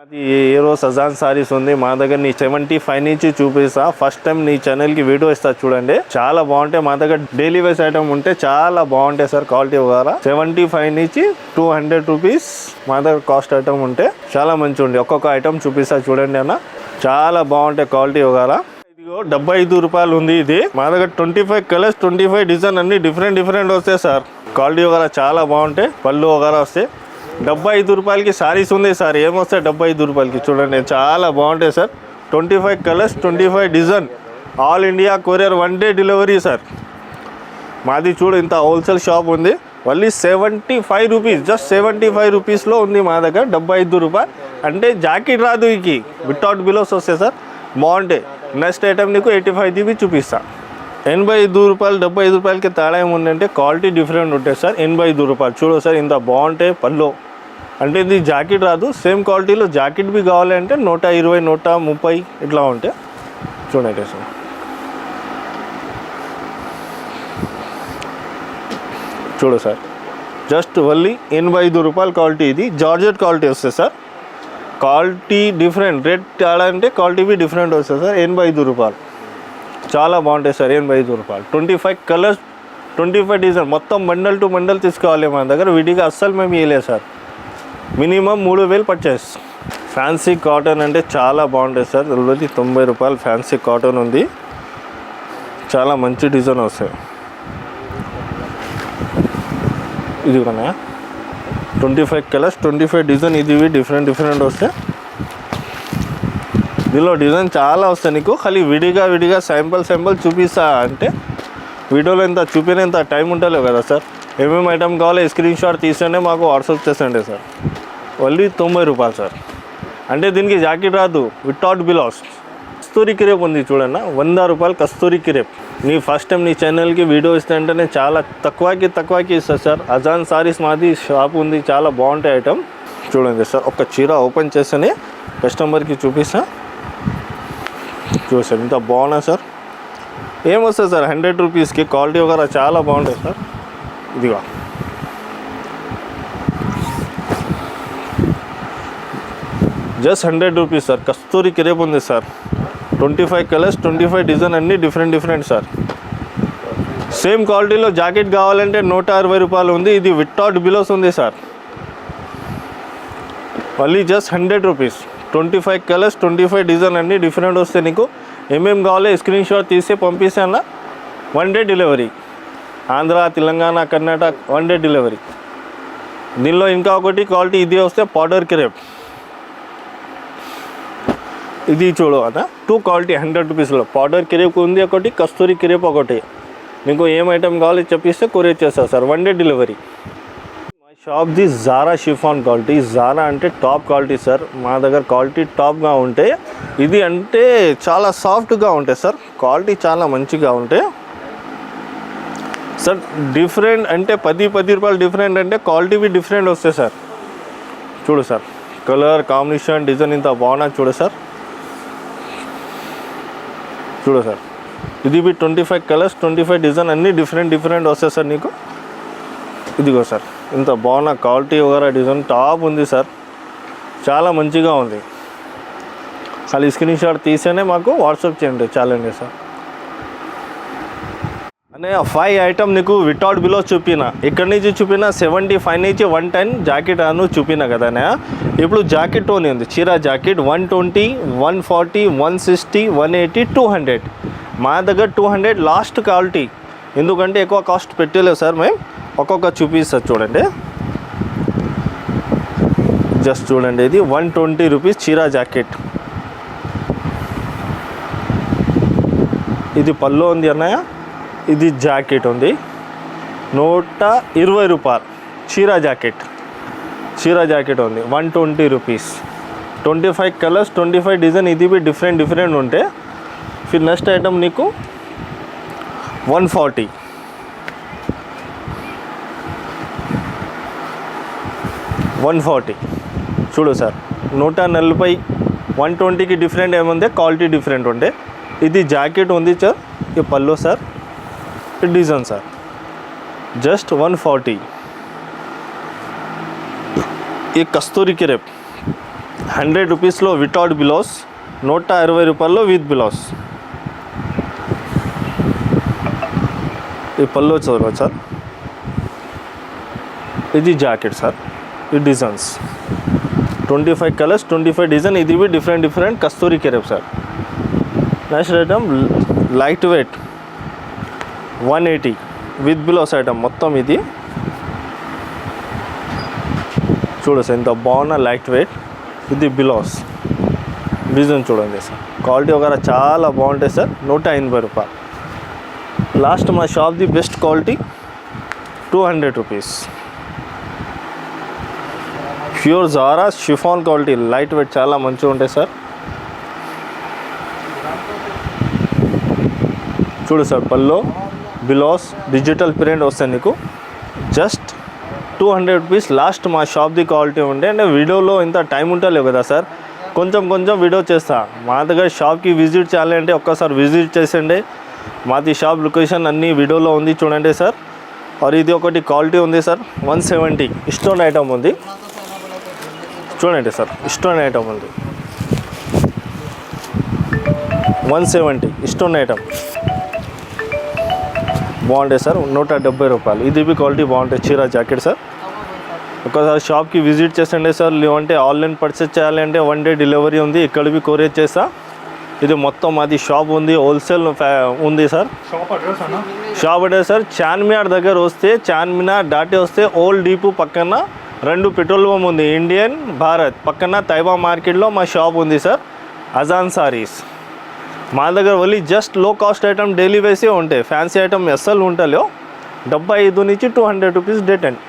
మాది ఏరో సజాన్ సారీస్ ఉంది. మా దగ్గర నీ సెవెంటీ ఫైవ్ నుంచి చూపిస్తా. ఫస్ట్ టైం నీ ఛానల్కి వీడియో ఇస్తా చూడండి. చాలా బాగుంటాయి. మా దగ్గర డైలీ వేస్ ఐటమ్ ఉంటే చాలా బాగుంటాయి సార్ క్వాలిటీ ద్వారా సెవెంటీ ఫైవ్ నుంచి టూ హండ్రెడ్ రూపీస్ మా దగ్గర కాస్ట్ ఐటమ్ ఉంటే చాలా మంచి ఉంది ఒక్కొక్క ఐటమ్ చూపిస్తా చూడండి అన్న. చాలా బాగుంటాయి క్వాలిటీ ద్వారా ఇదిగో డెబ్బై ఐదు రూపాయలు ఉంది ఇది. మా దగ్గర twenty five colours twenty five design అన్ని డిఫరెంట్ డిఫరెంట్ వస్తాయి సార్. క్వాలిటీ వగరా చాలా బాగుంటాయి. పళ్ళు వగేరా వస్తాయి. డెబ్బై ఐదు రూపాయలకి సారీస్ ఉంది సార్. ఏమొస్తాయి డెబ్బై ఐదు రూపాయలకి? చూడండి చాలా బాగుంటాయి sir. Twenty five colours twenty five design. All India courier one day delivery sir. మాది చూడు ఇంత హోల్సేల్ షాప్ ఉంది. మళ్ళీ seventy five rupees just seventy five రూపీస్లో ఉంది మా దగ్గర డెబ్బై ఐదు రూపాయలు. అంటే జాకెట్ రాదు ఇకి. వితౌట్ బిలోస్ వస్తాయి సార్. బాగుంటాయి. నెక్స్ట్ ఐటమ్ నీకు ఎయిటీ ఫైవ్ జీబీ చూపిస్తా. ఎనభై ఐదు రూపాయలు డెబ్బై ఐదు రూపాయలకి తేడా ఏముందంటే క్వాలిటీ డిఫరెంట్ ఉంటాయి సార్. ఎనభై ఐదు రూపాయలు. చూడు సార్ ఇంత బాగుంటాయి పళ్ళు. అంటే ఇది జాకెట్ రాదు. సేమ్ క్వాలిటీలో జాకెట్ బి కావాలంటే నూట ఇరవై నూట ముప్పై ఇట్లా ఉంటే చూడండి సార్. చూడు సార్. జస్ట్ ఓన్లీ ఎనభై ఐదు రూపాయల క్వాలిటీ ఇది. జార్జెట్ క్వాలిటీ వస్తుంది సార్. Quality different. రేట్ తేడా అంటే క్వాలిటీ బి డిఫరెంట్ వస్తుంది సార్. ఎనభై ఐదు రూపాయలు. చాలా బాగుంటాయి సార్ ఎనభై ఐదు రూపాయలు. Twenty five colours twenty five design. మొత్తం మండల్ టు మండల్ తీసుకోవాలి మన దగ్గర. విడిగా అస్సలు మేము ఇవ్వలేదు సార్. మినిమం మూడు వేలు పర్చేస్ ఫ్యాన్సీ కాటన్ అంటే చాలా బాగుంటుంది సార్. రోజు తొంభై రూపాయలు ఫ్యాన్సీ కాటన్ ఉంది. చాలా మంచి డిజైన్ వస్తాయి. ఇది కూడా twenty five colours twenty five design ఇదివి different different వస్తాయి. దీనిలో డిజైన్ చాలా వస్తాయి నీకు. ఖాళీ విడిగా విడిగా శాంపుల్ శాంపుల్ చూపిస్తా అంటే వీడియోలో ఇంత చూపినంత టైం ఉండలేవు కదా సార్. ఏమేమి ఐటమ్ కావాలో స్క్రీన్ షాట్ తీసండి మాకు వాట్సాప్ చేసండి సార్. ఓన్లీ తొంభై రూపాయలు సార్. అంటే దీనికి జాకెట్ రాదు వితౌట్ బిలాస్ కస్తూరి కిరేప్ ఉంది చూడన్న వంద రూపాయలు కస్తూరి కిరేప్. నీ ఫస్ట్ టైం నీ ఛానల్కి వీడియో ఇస్తే అంటే నేను చాలా తక్కువకి తక్కువకి ఇస్తాను సార్. అజాన్ సారీస్ మాది షాప్ ఉంది చాలా బాగుంటాయి ఐటమ్ చూడండి సార్ ఒక చీర ఓపెన్ చేస్తేనే కస్టమర్కి చూపిస్తా. చూసారు ఇంత బాగున్నా సార్. ఏమొస్తుంది సార్ హండ్రెడ్ రూపీస్కి క్వాలిటీ వగేరా చాలా బాగుంటుంది సార్. ఇదిగో. Just hundred rupees sir. Kasturi crepe ఉంది sir. Twenty five colours twenty five design అన్నీ డిఫరెంట్ డిఫరెంట్ సార్. సేమ్ క్వాలిటీలో జాకెట్ కావాలంటే నూట అరవై రూపాయలు ఉంది. ఇది వితౌట్ బిలోస్ ఉంది సార్. మళ్ళీ just hundred rupees. Twenty five colours twenty five design అన్నీ డిఫరెంట్ వస్తే నీకు. ఏమేమి కావాలో స్క్రీన్ షాట్ తీసి పంపిస్తాను? One day delivery. Andhra Telangana Karnataka one day delivery. దీనిలో ఇంకా ఒకటి క్వాలిటీ ఇది వస్తే పౌడర్ క్రేప్ ఇది చూడు అన్న. టూ క్వాలిటీ హండ్రెడ్ రూపీస్లో పౌడర్ కిరేప్ ఉంది ఒకటి కస్తూరి కిరేప్ ఒకటి. మీకు ఏం ఐటమ్ కావాలో చెప్పిస్తే కొరియర్ చేస్తారు సార్. వన్ డే డెలివరీ మా షాప్ ది జారా షిఫాన్ క్వాలిటీ జారా అంటే టాప్ క్వాలిటీ సార్. మా దగ్గర క్వాలిటీ టాప్గా ఉంటే ఇది అంటే చాలా సాఫ్ట్గా ఉంటాయి సార్. క్వాలిటీ చాలా మంచిగా ఉంటాయి సార్ డిఫరెంట్ అంటే పది పది రూపాయలు డిఫరెంట్ అంటే క్వాలిటీవి డిఫరెంట్ వస్తాయి సార్. చూడు సార్. కలర్ కాంబినేషన్ డిజైన్ ఇంత బాగున్నా చూడు సార్. చూడు సార్. ఇది B twenty five colours twenty five design అన్నీ డిఫరెంట్ డిఫరెంట్ వస్తాయి సార్ నీకు. ఇదిగో సార్ ఇంత బాగున్న క్వాలిటీ వగేరా డిజైన్ టాప్ ఉంది సార్. చాలా మంచిగా ఉంది. అసలు స్క్రీన్ షాట్ తీసేనే మాకు వాట్సాప్ చేయండి చాలండి సార్. అనే ఫైవ్ ఐటమ్ నీకు వితౌట్ బిలో చూపిన. ఇక్కడ నుంచి చూపిన సెవెంటీ ఫైవ్ నుంచి వన్ టెన్ జాకెట్ అను చూపిన కదనే ఇప్పుడు జాకెట్ టోన్ ఉంది చీర jacket one twenty one forty one sixty one eighty two hundred మా దగ్గర టూ హండ్రెడ్ లాస్ట్ క్వాలిటీ ఎందుకంటే ఎక్కువ కాస్ట్ పెట్టలేదు సార్ మేము. ఒక్కొక్క చూపిస్తా చూడండి. జస్ట్ చూడండి ఇది వన్ ట్వంటీ రూపీస్ చీరా జాకెట్ ఇది పళ్ళు ఉంది అన్నయ్య. ఇది జాకెట్ ఉంది. నూట ఇరవై రూపాయలు. చీరా జాకెట్. చీరా జాకెట్ ఉంది. One twenty rupees. Twenty five colours twenty five design ఇది బి డిఫరెంట్ డిఫరెంట్ ఉంటే ఫిర్ నెక్స్ట్ ఐటమ్ నీకు వన్ ఫార్టీ. One forty. చూడు సార్ నూట నలభై వన్ ట్వంటీకి డిఫరెంట్ ఏముంది? క్వాలిటీ డిఫరెంట్ ఉండే. ఇది జాకెట్ ఉంది సార్ ఈ పళ్ళు sir. Design sir just one forty ఈ కస్తూరి కిరేప్ హండ్రెడ్ రూపీస్లో వితౌట్ బిలోస్ నూట ఇరవై రూపాయల్లో విత్ బిలాస్ ఈ పళ్ళు చదవచ్చు సార్ ఇది జాకెట్ సార్ ఈ designs twenty five colours twenty five design ఇది different different Kasturi crepe sir next item light weight one eighty with blouses item మొత్తం ఇది. చూడు సార్ ఇంత బాగున్న లైట్ వెయిట్ ఇది బిలోస్. డిజైన్ చూడండి సార్. క్వాలిటీ వగేరా చాలా బాగుంటాయి సార్ నూట ఎనభై రూపాయలు. లాస్ట్ మా షాప్ది best quality two hundred rupees. Pure Zara chiffon quality light weight చాలా మంచిగా ఉంటాయి సార్. చూడు సార్ పల్లో బిలాస్ డిజిటల్ ప్రింట్ వస్తాయి నీకు just two hundred rupees last మా షాప్ది క్వాలిటీ ఉండే. అంటే వీడియోలో ఇంత టైం ఉంటలేవు కదా సార్. కొంచెం కొంచెం వీడియో చేస్తా. మా దగ్గర షాప్కి విజిట్ చేయాలి అంటే ఒక్కసారి విజిట్ చేసండి మాది షాప్ లొకేషన్ అన్నీ వీడియోలో ఉంది చూడండి సార్. మరి ఇది ఒకటి క్వాలిటీ ఉంది sir. One seventy. Stone item ఉంది. చూడండి సార్. స్టోన్ ఐటమ్ ఉంది. One seventy. Stone item. బాగుంటాయి సార్. నూట డెబ్బై రూపాయలు. ఇది బి క్వాలిటీ బాగుంటాయి. చీర జాకెట్ సార్. ఒకసారి షాప్కి విజిట్ చేసండి సార్. లేవంటే ఆన్లైన్ పర్చేస్ చేయాలి అంటే వన్ డే డెలివరీ ఉంది. ఇక్కడ బి కొరియర్ చేస్తా. ఇది మొత్తం మాది షాప్ ఉంది. హోల్సేల్ ఉంది సార్. షాప్ అడ్రస్ అన్న? షాప్ అంటే సార్. చార్మినార్ దగ్గర వస్తే చార్మినార్ దాటి వస్తే ఓల్డ్ డీపు పక్కన రెండు పెట్రోల్ పంప్ ఉంది. ఇండియన్ భారత్. పక్కన తైబా మార్కెట్లో మా షాప్ ఉంది సార్. అజాన్ సారీస్. మా దగ్గర ఓన్లీ జస్ట్లో కాస్ట్ ఐటమ్ డైలీ వేసే ఉంటాయి. ఫ్యాన్సీ ఐటమ్ అస్సలు ఉంటలేవు డెబ్బై ఐదు నుంచి టూ హండ్రెడ్ రూపీస్ డేట్ అండి